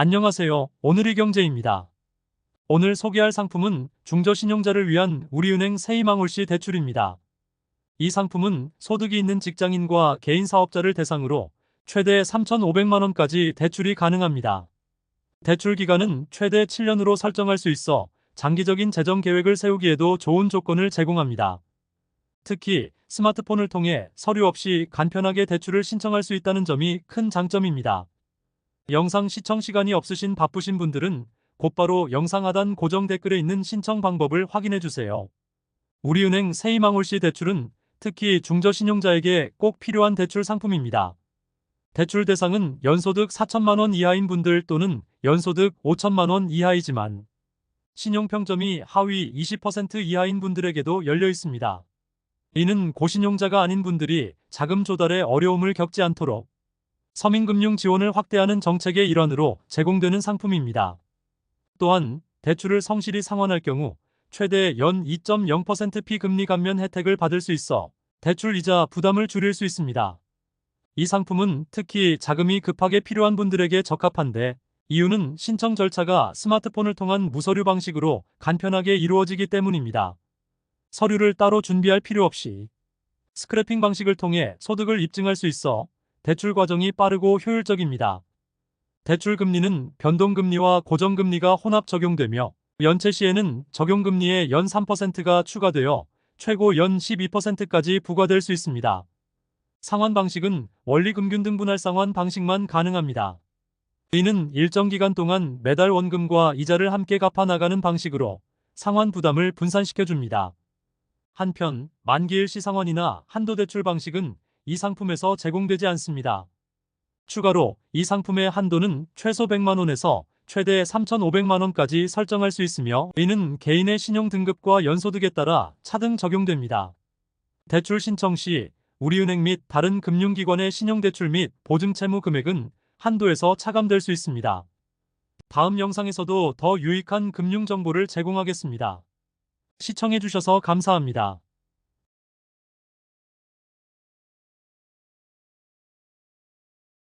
안녕하세요. 오늘의 경제입니다. 오늘 소개할 상품은 중저신용자를 위한 우리은행 세이망울시 대출입니다. 이 상품은 소득이 있는 직장인과 개인 사업자를 대상으로 최대 3,500만 원까지 대출이 가능합니다. 대출 기간은 최대 7년으로 설정할 수 있어 장기적인 재정 계획을 세우기에도 좋은 조건을 제공합니다. 특히 스마트폰을 통해 서류 없이 간편하게 대출을 신청할 수 있다는 점이 큰 장점입니다. 영상 시청 시간이 없으신 바쁘신 분들은 곧바로 영상 하단 고정 댓글에 있는 신청 방법을 확인해 주세요. 우리은행 세이망울시 대출은 특히 중저신용자에게 꼭 필요한 대출 상품입니다. 대출 대상은 연소득 4천만 원 이하인 분들 또는 연소득 5천만 원 이하이지만 신용평점이 하위 20% 이하인 분들에게도 열려 있습니다. 이는 고신용자가 아닌 분들이 자금 조달에 어려움을 겪지 않도록 서민금융 지원을 확대하는 정책의 일환으로 제공되는 상품입니다. 또한 대출을 성실히 상환할 경우 최대 연 2.0% 피금리 감면 혜택을 받을 수 있어 대출 이자 부담을 줄일 수 있습니다. 이 상품은 특히 자금이 급하게 필요한 분들에게 적합한데 이유는 신청 절차가 스마트폰을 통한 무서류 방식으로 간편하게 이루어지기 때문입니다. 서류를 따로 준비할 필요 없이 스크래핑 방식을 통해 소득을 입증할 수 있어 대출 과정이 빠르고 효율적입니다. 대출 금리는 변동금리와 고정금리가 혼합 적용되며 연체 시에는 적용금리의 연 3%가 추가되어 최고 연 12%까지 부과될 수 있습니다. 상환 방식은 원리금균 등분할 상환 방식만 가능합니다. 이는 일정 기간 동안 매달 원금과 이자를 함께 갚아 나가는 방식으로 상환 부담을 분산시켜 줍니다. 한편 만기일 시 상환이나 한도대출 방식은 이 상품에서 제공되지 않습니다. 추가로 이 상품의 한도는 최소 100만 원에서 최대 3,500만 원까지 설정할 수 있으며 이는 개인의 신용 등급과 연소득에 따라 차등 적용됩니다. 대출 신청 시 우리은행 및 다른 금융기관의 신용대출 및 보증채무 금액은 한도에서 차감될 수 있습니다. 다음 영상에서도 더 유익한 금융 정보를 제공하겠습니다. 시청해주셔서 감사합니다.